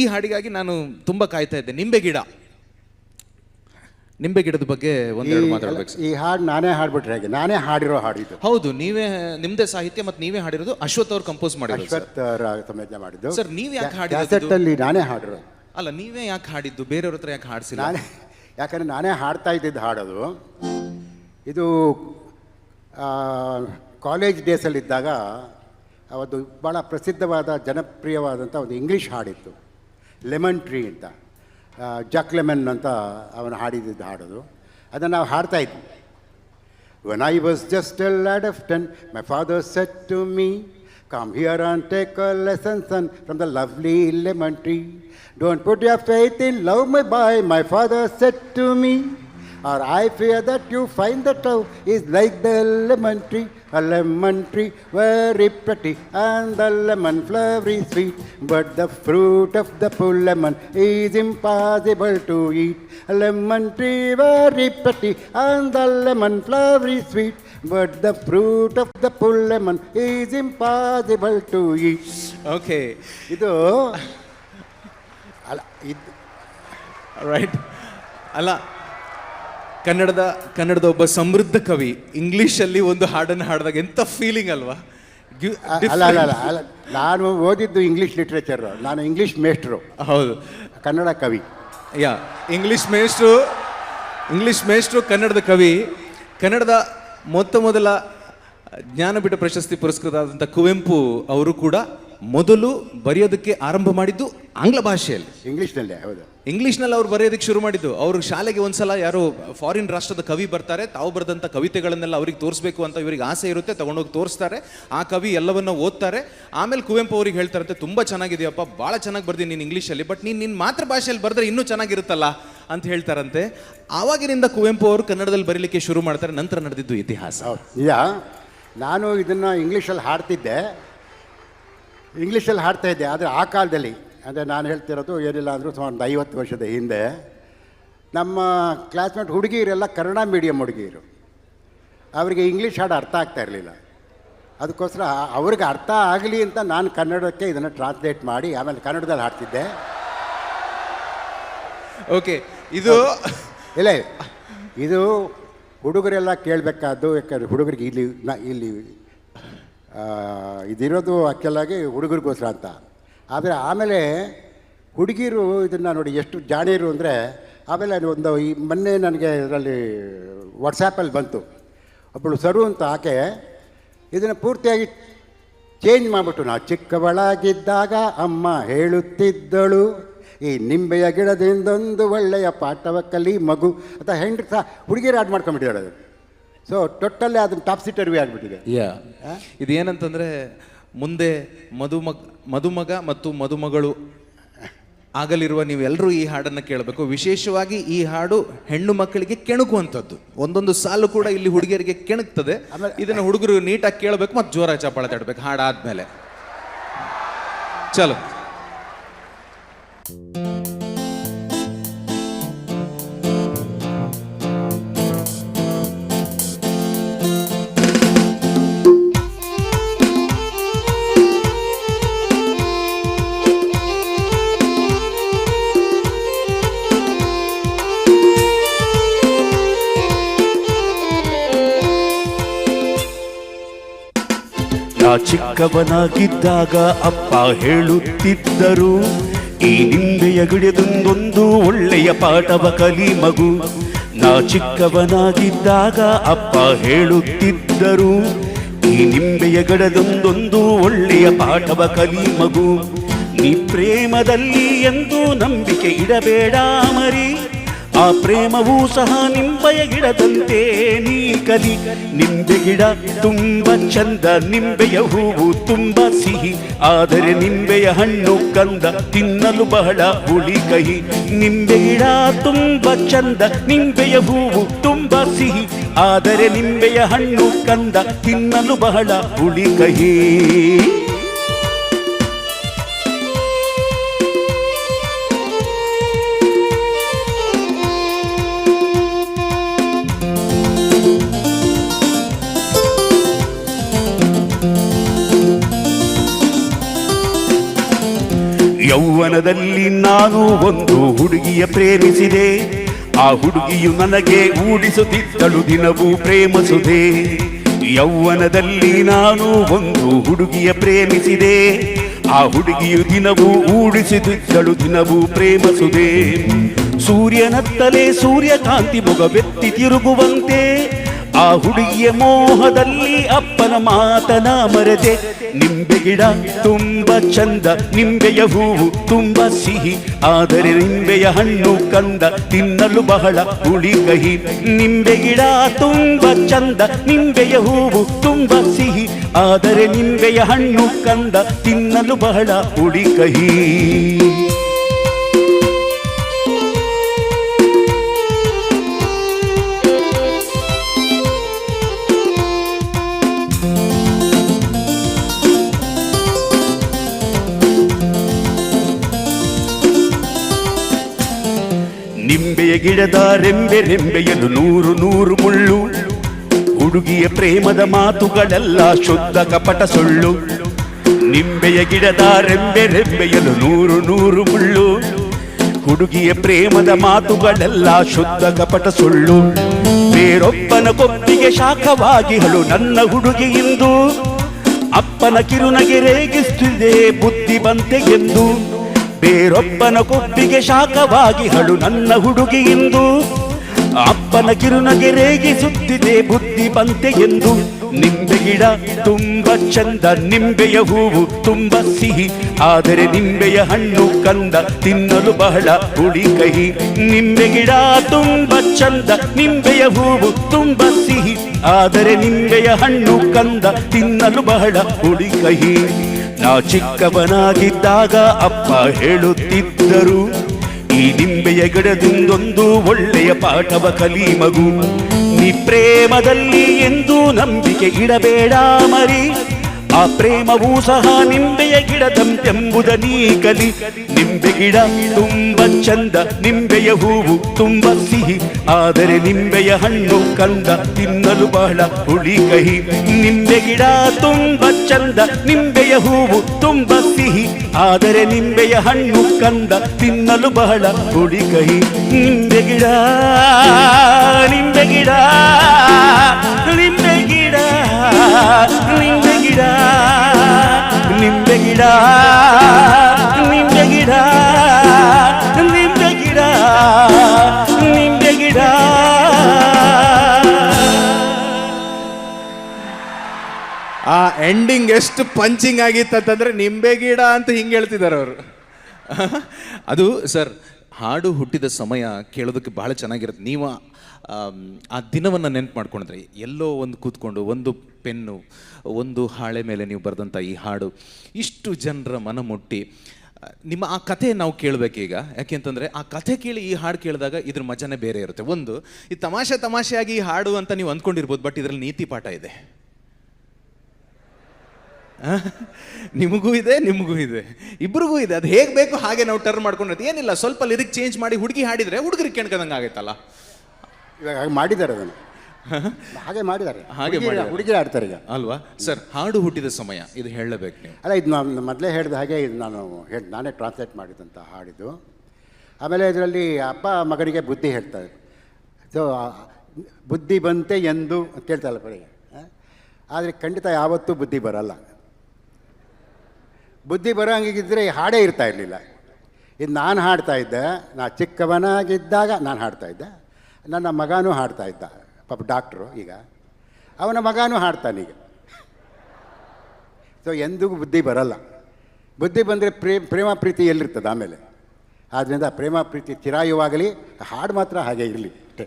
ಈ ಹಾಡಿಗಾಗಿ ನಾನು ತುಂಬ ಕಾಯ್ತಾ ಇದ್ದೆ. ನಿಂಬೆ ಗಿಡ. ನಿಂಬೆ ಗಿಡದ ಬಗ್ಗೆ ಒಂದೆರಡು ಮಾತಾಡ್ಬೇಕು ಸರ್. ಈ ಹಾಡು ನಾನೇ ಹಾಡ್ಬಿಟ್ರೆ ಹಾಗೆ? ನಾನೇ ಹಾಡಿರೋ ಹಾಡು ಇದು. ಹೌದು ನೀವೇ ನಿಮ್ದೇ ಸಾಹಿತ್ಯ ಮತ್ತೆ ನೀವೇ ಹಾಡಿರೋದು ಅಶ್ವಥ್ ಅವ್ರು ಕಂಪೋಸ್ ಮಾಡಿದ್ರು ಸರ್. ಸಂಯೋಜನೆ ಮಾಡಿದ್ದು. ಸರ್, ನೀವ್ ಯಾಕೆ ಅಲ್ಲಿ ನಾನೇ ಹಾಡಿರೋ ಅಲ್ಲ ನೀವೇ ಯಾಕೆ ಹಾಡಿದ್ದು? ಬೇರೆಯವ್ರ ಹತ್ರ ಯಾಕೆ ಹಾಡಿಸಿಲ್ಲ? ನಾನೇ ಯಾಕಂದ್ರೆ ನಾನೇ ಹಾಡ್ತಾ ಇದ್ದಿದ್ದು ಹಾಡೋದು. ಇದು ಕಾಲೇಜ್ ಡೇಸಲ್ಲಿದ್ದಾಗ ಅವತ್ತು ಭಾಳ ಪ್ರಸಿದ್ಧವಾದ ಜನಪ್ರಿಯವಾದಂಥ ಒಂದು ಇಂಗ್ಲೀಷ್ ಹಾಡಿತ್ತು ಲೆಮನ್ ಟ್ರೀ ಅಂತ ಜಾಕ್ ಲೆಮನ್ ಅಂತ ಅವನು ಹಾಡಿದ್ದು ಹಾಡೋದು ಅದನ್ನು ನಾವು ಹಾಡ್ತಾ ಇದ್ವಿ When I was just a lad of ten my father said to me, Come here and take a lesson, son, from the lovely lemon tree. Don't put your faith in love, my boy my father said to me. Or I fear that you find that love is like the lemon tree, a lemon tree very pretty, and the lemon flowery sweet. But the fruit of the full lemon is impossible to eat. A lemon tree very pretty, and the lemon flowery sweet. But the fruit of the full lemon is impossible to eat. Okay ಇದು ಅಲ್ಲ ಇದು right ಅಲ್ಲ ಕನ್ನಡದ ಕನ್ನಡದ ಒಬ್ಬ ಸಮೃದ್ಧ ಕವಿ ಇಂಗ್ಲೀಷಲ್ಲಿ ಒಂದು ಹಾಡನ್ನು ಹಾಡಿದಾಗ ಎಂತ ಫೀಲಿಂಗ್ ಅಲ್ವಾ? ಅಲ್ಲ ಅಲ್ಲ ಅಲ್ಲ ಅಲ್ಲ ನಾನು ಓದಿದ್ದು ಇಂಗ್ಲೀಷ್ ಲಿಟ್ರೇಚರ್ ನಾನು ಇಂಗ್ಲೀಷ್ ಮೇಸ್ಟ್ರು ಹೌದು. ಕನ್ನಡ ಕವಿ. ಯಾ ಇಂಗ್ಲಿಷ್ ಮೇಷ್ಟ್ರು ಇಂಗ್ಲಿಷ್ ಮೇಷ್ಟ್ರು ಕನ್ನಡದ ಕವಿ. ಕನ್ನಡದ ಮೊತ್ತ ಮೊದಲ ಜ್ಞಾನಪೀಠ ಪ್ರಶಸ್ತಿ ಪುರಸ್ಕೃತ ಆದಂಥ ಕುವೆಂಪು ಅವರು ಕೂಡ ಮೊದಲು ಬರೆಯೋದಕ್ಕೆ ಆರಂಭ ಮಾಡಿದ್ದು ಆಂಗ್ಲ ಭಾಷೆಯಲ್ಲಿ. ಇಂಗ್ಲೀಷ್ನಲ್ಲೇ ಹೌದು. ಇಂಗ್ಲೀಷ್ನಲ್ಲಿ ಅವ್ರು ಬರೆಯೋದಕ್ಕೆ ಶುರು ಮಾಡಿದ್ದು. ಅವ್ರ ಶಾಲೆಗೆ ಒಂದ್ಸಲ ಯಾರು ಫಾರಿನ್ ರಾಷ್ಟ್ರದ ಕವಿ ಬರ್ತಾರೆ ತಾವು ಬರೆದಂಥ ಕವಿತೆಗಳನ್ನೆಲ್ಲ ಅವ್ರಿಗೆ ತೋರಿಸ್ಬೇಕು ಅಂತ ಇವರಿಗೆ ಆಸೆ ಇರುತ್ತೆ ತಗೊಂಡೋಗಿ ತೋರಿಸ್ತಾರೆ. ಆ ಕವಿ ಎಲ್ಲವನ್ನ ಓದ್ತಾರೆ. ಆಮೇಲೆ ಕುವೆಂಪು ಅವ್ರಿಗೆ ಹೇಳ್ತಾರಂತೆ ತುಂಬ ಚೆನ್ನಾಗಿದೆಯಪ್ಪ ಭಾಳ ಚೆನ್ನಾಗಿ ಬರ್ದಿ ನೀನು ಇಂಗ್ಲೀಷಲ್ಲಿ ಬಟ್ ನೀನು ನಿನ್ನ ಮಾತೃ ಭಾಷೆಯಲ್ಲಿ ಬರೆದ್ರೆ ಇನ್ನೂ ಚೆನ್ನಾಗಿರುತ್ತಲ್ಲ? ಅಂತ ಹೇಳ್ತಾರಂತೆ. ಆವಾಗಿನಿಂದ ಕುವೆಂಪು ಅವರು ಕನ್ನಡದಲ್ಲಿ ಬರೀಲಿಕ್ಕೆ ಶುರು ಮಾಡ್ತಾರೆ ನಂತರ ನಡೆದಿದ್ದು ಇತಿಹಾಸ. ನಿಜ ನಾನು ಇದನ್ನು ಇಂಗ್ಲೀಷಲ್ಲಿ ಹಾಡ್ತಿದ್ದೆ. ಇಂಗ್ಲೀಷಲ್ಲಿ ಹಾಡ್ತಾ ಇದ್ದೆ ಆದರೆ ಆ ಕಾಲದಲ್ಲಿ ಅಂದರೆ ನಾನು ಹೇಳ್ತಿರೋದು ಏನಿಲ್ಲ ಅಂದರೂ ಸುಮಾರು ಒಂದು ಐವತ್ತು ವರ್ಷದ ಹಿಂದೆ ನಮ್ಮ ಕ್ಲಾಸ್ಮೇಟ್ ಹುಡುಗಿಯರೆಲ್ಲ ಕನ್ನಡ ಮೀಡಿಯಂ ಹುಡುಗಿಯರು. ಅವರಿಗೆ ಇಂಗ್ಲೀಷ್ ಹಾಡು ಅರ್ಥ ಆಗ್ತಾ ಇರಲಿಲ್ಲ. ಅದಕ್ಕೋಸ್ಕರ ಅವ್ರಿಗೆ ಅರ್ಥ ಆಗಲಿ ಅಂತ ನಾನು ಕನ್ನಡಕ್ಕೆ ಇದನ್ನು ಟ್ರಾನ್ಸ್ಲೇಟ್ ಮಾಡಿ ಆಮೇಲೆ ಕನ್ನಡದಲ್ಲಿ ಹಾಡ್ತಿದ್ದೆ. ಓಕೆ ಇದು ಇಲ್ಲ ಇದು ಹುಡುಗರೆಲ್ಲ ಕೇಳಬೇಕಾದ್ದು ಯಾಕಂದ್ರೆ ಹುಡುಗರಿಗೆ ಇಲ್ಲಿ ಇಲ್ಲಿ ಇದಿರೋದು ಅಕ್ಕೆಲ್ಲಾಗಿ ಹುಡುಗರಿಗೋಸ್ಕರ ಅಂತ. ಆದರೆ ಆಮೇಲೆ ಹುಡುಗಿರು ಇದನ್ನು ನೋಡಿ ಎಷ್ಟು ಜಾಣೀರು ಅಂದರೆ, ಆಮೇಲೆ ಒಂದು ಈ ಮೊನ್ನೆ ನನಗೆ ಇದರಲ್ಲಿ ವಾಟ್ಸಾಪಲ್ಲಿ ಬಂತು. ಒಬ್ಬಳು ಸರು ಅಂತ ಆಕೆ ಇದನ್ನು ಪೂರ್ತಿಯಾಗಿ ಚೇಂಜ್ ಮಾಡಿಬಿಟ್ಟು ನಾ ಚಿಕ್ಕವಳಾಗಿದ್ದಾಗ ಅಮ್ಮ ಹೇಳುತ್ತಿದ್ದಳು, ಈ ನಿಂಬೆಯ ಗಿಡದಿಂದೊಂದು ಒಳ್ಳೆಯ ಪಾಠವ ಕಲಿ ಮಗು ಅಂತ ಹೆಂಡ್ರ ಹುಡುಗಿರು ಆಡ್ ಮಾಡ್ಕೊಂಡ್ಬಿಟ್ಟಿದ್ದಾಳೆ ಅದು ಸೊ ಟೋಟಲ್ಲೇ ಅದನ್ನು ಟಾಪ್ ಸಿಟರ್ವಿ ಆಗಿಬಿಟ್ಟಿದೆ ಯಾ ಇದೇನಂತಂದರೆ ಮುಂದೆ ಮದುಮಗ ಮದುಮಗ ಮತ್ತು ಮದುಮಗಳು ಆಗಲಿರುವ ನೀವೆಲ್ಲರೂ ಈ ಹಾಡನ್ನು ಕೇಳಬೇಕು. ವಿಶೇಷವಾಗಿ ಈ ಹಾಡು ಹೆಣ್ಣು ಮಕ್ಕಳಿಗೆ ಕೆಣಕುವಂಥದ್ದು. ಒಂದೊಂದು ಸಾಲು ಕೂಡ ಇಲ್ಲಿ ಹುಡುಗಿಯರಿಗೆ ಕೆಣಕ್ತದೆ. ಇದನ್ನು ಹುಡುಗರು ನೀಟಾಗಿ ಕೇಳಬೇಕು ಮತ್ತು ಜೋರಾಗಿ ಚಪ್ಪಾಳೆ ತಡಬೇಕು. ಹಾಡಾದ್ಮೇಲೆ. ಚಲೋ. ಚಿಕ್ಕವನಾಗಿದ್ದಾಗ ಅಪ್ಪ ಹೇಳುತ್ತಿದ್ದರು, ಈ ನಿಂಬೆಯ ಗಿಡದೊಂದೊಂದು ಒಳ್ಳೆಯ ಪಾಠವ ಕಲಿ ಮಗು. ನಾ ಚಿಕ್ಕವನಾಗಿದ್ದಾಗ ಅಪ್ಪ ಹೇಳುತ್ತಿದ್ದರು, ಈ ನಿಂಬೆಯ ಗಡದೊಂದೊಂದು ಒಳ್ಳೆಯ ಪಾಠವ ಕಲಿ ಮಗು. ನೀ ಪ್ರೇಮದಲ್ಲಿ ಎಂದು ನಂಬಿಕೆ ಇಡಬೇಡ ಮರಿ. ಆ ಪ್ರೇಮವೂ ಸಹ ನಿಂಬೆಯ ಗಿಡದಂತೆ ನೀ ಕಲಿ ನಿಂಬೆ ಗಿಡ ತುಂಬ ಚಂದ, ನಿಂಬೆಯ ಹೂವು ತುಂಬ ಸಿಹಿ. ಆದರೆ ನಿಂಬೆಯ ಹಣ್ಣು ಕಂದ, ತಿನ್ನಲು ಬಹಳ ಹುಳಿ ಕಹಿ. ನಿಂಬೆ ಗಿಡ ತುಂಬ ಚಂದ, ನಿಂಬೆಯ ಹೂವು ತುಂಬ ಸಿಹಿ. ಆದರೆ ನಿಂಬೆಯ ಹಣ್ಣು ಕಂದ, ತಿನ್ನಲು ಬಹಳ ಹುಳಿ ಕಹಿ. ಯೌವನದಲ್ಲಿ ನಾನು ಒಂದು ಹುಡುಗಿಯ ಪ್ರೇಮಿಸಿದೆ. ಆ ಹುಡುಗಿಯು ನನಗೆ ಊಡಿಸುತ್ತಿದ್ದಳು ದಿನವೂ ಪ್ರೇಮಿಸುದೆ ಯೌವನದಲ್ಲಿ ನಾನು ಒಂದು ಹುಡುಗಿಯ ಪ್ರೇಮಿಸಿದೆ. ಆ ಹುಡುಗಿಯು ದಿನವೂ ಊಡಿಸುತ್ತಿದ್ದಳು ದಿನವೂ ಪ್ರೇಮಿಸುದೆ ಸೂರ್ಯನತ್ತಲೇ ಸೂರ್ಯಕಾಂತಿ ಮೊಗವೆತ್ತಿ ತಿರುಗುವಂತೆ, ಆ ಹುಡುಗಿಯ ಮೋಹದಲ್ಲಿ ಅಪ್ಪನ ಮಾತನ ಮರೆದೆ ನಿಂಬೆ ಗಿಡ ತುಂಬ ಚಂದ ನಿಂಬೆಯ ಹೂವು ತುಂಬ ಸಿಹಿ, ಆದರೆ ನಿಂಬೆಯ ಹಣ್ಣು ಕಂದ ತಿನ್ನಲು ಬಹಳ ಹುಳಿ ಕಹಿ. ನಿಂಬೆ ಗಿಡ ತುಂಬ ಚಂದ, ನಿಂಬೆಯ ಹೂವು ತುಂಬ ಸಿಹಿ, ಆದರೆ ನಿಂಬೆಯ ಹಣ್ಣು ಕಂದ ತಿನ್ನಲು ಬಹಳ ಹುಳಿ ಕಹಿ. ಗಿಡದ ರೆಂಬೆ ರೆಂಬೆಯಲು ನೂರು ನೂರು ಮುಳ್ಳು. ಹುಡುಗಿಯ ಪ್ರೇಮದ ಮಾತುಗಳೆಲ್ಲ ಶುದ್ಧ ಕಪಟ ಸುಳ್ಳು. ನಿಂಬೆಯ ಗಿಡದ ರೆಂಬೆ ರೆಂಬೆಯಲು ನೂರು ನೂರು ಮುಳ್ಳು. ಹುಡುಗಿಯ ಪ್ರೇಮದ ಮಾತುಗಳೆಲ್ಲ ಶುದ್ಧ ಕಪಟ ಸುಳ್ಳು. ಬೇರೊಬ್ಬನ ಕೊಪ್ಪಿಗೆ ಶಾಖವಾಗಿ ಹಳು ನನ್ನ ಹುಡುಗಿ ಇಂದು. ಅಪ್ಪನ ಕಿರುನಗೆ ರೇಗಿಸುತ್ತಿದೆ ಬುದ್ಧಿ ಬಂತೆ ಎಂದು. ಬೇರೊಬ್ಬನ ಕೊಪ್ಪಿಗೆ ಶಾಖವಾಗಿ ಹಳು ನನ್ನ ಹುಡುಗಿ ಎಂದು ಅಪ್ಪನ ಕಿರುನಗೆ ರೇಗಿಸುತ್ತಿದೆ ಬುದ್ಧಿ ಬಂತೆ ಎಂದು. ನಿಂಬೆ ಗಿಡ ತುಂಬ ಚಂದ, ನಿಂಬೆಯ ಹೂವು ತುಂಬ ಸಿಹಿ. ಆದರೆ ನಿಂಬೆಯ ಹಣ್ಣು ಕಂದ, ತಿನ್ನಲು ಬಹಳ ಹುಳಿ ಕಹಿ. ನಿಂಬೆ ಗಿಡ ತುಂಬ ಚಂದ, ನಿಂಬೆಯ ಹೂವು ತುಂಬ ಸಿಹಿ. ಆದರೆ ನಿಂಬೆಯ ಹಣ್ಣು ಕಂದ, ತಿನ್ನಲು ಬಹಳ ಹುಳಿ ಕಹಿ. ನಾ ಚಿಕ್ಕವನಾಗಿದ್ದಾಗ ಅಪ್ಪ ಹೇಳುತ್ತಿದ್ದರು, ಈ ನಿಂಬೆಯ ಗಿಡದಿಂದೊಂದು ಒಳ್ಳೆಯ ಪಾಠವ ಕಲಿ ಮಗು. ನೀ ಪ್ರೇಮದಲ್ಲಿ ಎಂದು ನಂಬಿಕೆ ಇಡಬೇಡ ಮರಿ. ಆ ಪ್ರೇಮವೂ ಸಹ ನಿಂಬೆಯ ಗಿಡದಂತೆಂಬುದ ನೀ ಕಲಿ. ನಿಂಬೆ ಗಿಡ ತುಂಬ ಚಂದ, ನಿಂಬೆಯ ಹೂವು ತುಂಬ ಸಿಹಿ. ಆದರೆ ನಿಂಬೆಯ ಹಣ್ಣು ಕಂದ, ತಿನ್ನಲು ಬಹಳ ಹುಳಿ ಕಹಿ. ನಿಂಬೆ ಗಿಡ ತುಂಬ ಚಂದ, ನಿಂಬೆಯ ಹೂವು ತುಂಬ ಸಿಹಿ. ಆದರೆ ನಿಂಬೆಯ ಹಣ್ಣು ಕಂದ, ತಿನ್ನಲು ಬಹಳ ಹುಳಿ ಕಹಿ. ನಿಂಬೆ ಗಿಡ ನಿಂಬೆ ಗಿಡ, ನಿಂಬೆ ನಿಂಬೆ ಗಿಡ ನಿಂಬೆ ಗಿಡ ನಿಂಬೆ ಗಿಡ ನಿಂಬೆ ಗಿಡ ನಿಂಬೆ ಗಿಡ ಆ ಎಂಡಿಂಗ್ ಎಷ್ಟು ಪಂಚಿಂಗ್ ಆಗಿತ್ತು ಅಂತಂದ್ರೆ ನಿಂಬೆ ಗಿಡ ಅಂತ ಹಿಂಗೆ ಹೇಳ್ತಿದ್ದಾರೆ ಅವರು. ಅದು ಸರ್ ಹಾಡು ಹುಟ್ಟಿದ ಸಮಯ ಕೇಳೋದಕ್ಕೆ ಬಹಳ ಚೆನ್ನಾಗಿರುತ್ತೆ. ನೀವು ಆ ದಿನವನ್ನು ನೆನ್ಪು ಮಾಡ್ಕೊಂಡ್ರೆ. ಎಲ್ಲೋ ಒಂದು ಕೂತ್ಕೊಂಡು, ಒಂದು ಪೆನ್ನು, ಒಂದು ಹಾಳೆ ಮೇಲೆ ನೀವು ಬರೆದಂಥ ಈ ಹಾಡು, ಇಷ್ಟು ಜನರ ಮನ ಮುಟ್ಟಿ. ನಿಮ್ಮ ಆ ಕಥೆ ನಾವು ಕೇಳಬೇಕೀಗ. ಯಾಕೆಂತಂದರೆ ಆ ಕಥೆ ಕೇಳಿ ಈ ಹಾಡು ಕೇಳಿದಾಗ ಇದ್ರ ಮಜಾನೇ ಬೇರೆ ಇರುತ್ತೆ. ಒಂದು, ಈ ತಮಾಷೆ ತಮಾಷೆಯಾಗಿ ಈ ಹಾಡು ಅಂತ ನೀವು ಅಂದ್ಕೊಂಡಿರ್ಬೋದು, ಬಟ್ ಇದರಲ್ಲಿ ನೀತಿ ಪಾಠ ಇದೆ? ನಿಮಗೂ ಇದೆ ನಿಮಗೂ ಇದೆ. ಇಬ್ರಿಗೂ ಇದೆ. ಅದು ಹೇಗೆ ಬೇಕು ಹಾಗೆ ನಾವು ಟರ್ನ್ ಮಾಡ್ಕೊಂಡಿರ್ತೀವಿ. ಏನಿಲ್ಲ ಸ್ವಲ್ಪ ಲಿರಿಕ್ ಚೇಂಜ್ ಮಾಡಿ ಹುಡುಗಿ ಹಾಡಿದರೆ ಹುಡುಗರಿಗೆ ಕೆಣ್ಕದಂಗೆ ಆಗೈತಲ್ಲ. ಇವಾಗ ಹಾಗೆ ಮಾಡಿದ್ದಾರೆ ಅದನ್ನು. ಹಾಗೆ ಮಾಡಿದ್ದಾರೆ. ಹಾಗೆ ಹುಡುಗಿ ಮಾಡಿದ್ದಾರೆ. ಹಾಡ್ತಾರೆ ಆಡ್ತಾರೆ ಈಗ. ಅಲ್ವಾ? ಸರ್ ಹಾಡು ಹುಟ್ಟಿದ ಸಮಯ ಇದು ಹೇಳಬೇಕು ನೀವು. ಅಲ್ಲ ಇದು ನಾನು ಮೊದಲೇ ಹೇಳಿದ ಹಾಗೆ ಇದು ನಾನು ಹೇಳಿ ನಾನೇ ಟ್ರಾನ್ಸ್ಲೇಟ್ ಮಾಡಿದಂಥ ಹಾಡಿದ್ದು ಆಮೇಲೆ ಇದರಲ್ಲಿ ಅಪ್ಪ ಮಗನಿಗೆ ಬುದ್ಧಿ ಹೇಳ್ತಾರೆ ಸೊ ಬುದ್ಧಿ ಬಂತೆ ಎಂದು ಅಂತ ಕೇಳ್ತಾರಲ್ಲ ಬರೀಗೆ ಆದರೆ ಖಂಡಿತ ಯಾವತ್ತೂ ಬುದ್ಧಿ ಬರಲ್ಲ. ಬುದ್ಧಿ ಬರೋಂಗಿದ್ರೆ ಹಾಡೇ ಇರ್ತಾ ಇರಲಿಲ್ಲ. ಇದು ನಾನು ಹಾಡ್ತಾ ಇದ್ದೆ, ನಾ ಚಿಕ್ಕವನಾಗಿದ್ದಾಗ ನಾನು ಹಾಡ್ತಾ ಇದ್ದೆ. ನನ್ನ ಮಗನೂ ಹಾಡ್ತಾ ಇದ್ದ, ಪಾಪ ಡಾಕ್ಟ್ರು ಈಗ. ಅವನ ಮಗನೂ ಹಾಡ್ತಾನೀಗ ಸೊ ಎಂದಿಗೂ ಬುದ್ಧಿ ಬರಲ್ಲ. ಬುದ್ಧಿ ಬಂದರೆ ಪ್ರೇಮ್, ಪ್ರೇಮ ಪ್ರೀತಿ ಎಲ್ಲಿರ್ತದೆ ಆಮೇಲೆ. ಆದ್ದರಿಂದ ಪ್ರೇಮ ಪ್ರೀತಿ ಚಿರಾಯುವಾಗಲಿ, ಹಾಡು ಮಾತ್ರ ಹಾಗೆ ಇರಲಿ. ಅಷ್ಟೇ